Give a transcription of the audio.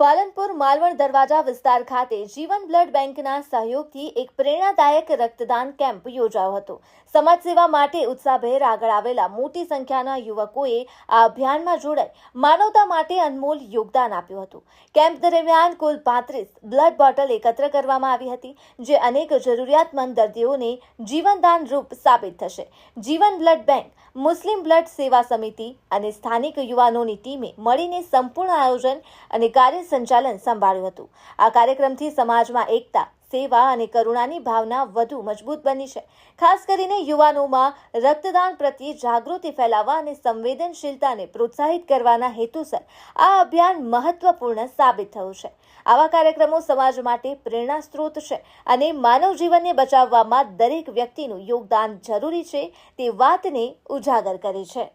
પાલનપુર માલવણ દરવાજા વિસ્તાર ખાતે જીવન બ્લડ બેંકના સહયોગથી એક પ્રેરણાદાયક રક્તદાન કેમ્પ યોજાયો હતો. સમાજ સેવા માટે ઉત્સાહભેર આગળ આવેલા મોટી સંખ્યાના યુવકોએ આ અભિયાનમાં જોડાઈ માનવતા માટે અનમોલ યોગદાન આપ્યું હતું. કેમ્પ દરમિયાન કુલ પાંત્રીસ બ્લડ બોટલ એકત્ર કરવામાં આવી હતી, જે અનેક જરૂરિયાતમંદ દર્દીઓને જીવનદાન રૂપ સાબિત થશે. જીવન બ્લડ બેંક, મુસ્લિમ બ્લડ સેવા સમિતિ અને સ્થાનિક યુવાનોની ટીમે મળીને સંપૂર્ણ આયોજન અને કાર્ય સંચાલન સંભાળ્યું હતું. આ કાર્યક્રમથી સમાજમાં એકતા, સેવા અને કરુણાની ભાવના વધુ મજબૂત બની છે. ખાસ કરીને યુવાનોમાં રક્તદાન પ્રત્યે જાગૃતિ ફેલાવવા અને સંવેદનશીલતાને પ્રોત્સાહિત કરવાના હેતુસર આ અભિયાન મહત્વપૂર્ણ સાબિત થયું છે. આવા કાર્યક્રમો સમાજ માટે પ્રેરણા સ્ત્રોત છે અને માનવ જીવનને બચાવવામાં દરેક વ્યક્તિનું યોગદાન જરૂરી છે તે વાતને ઉજાગર કરે છે.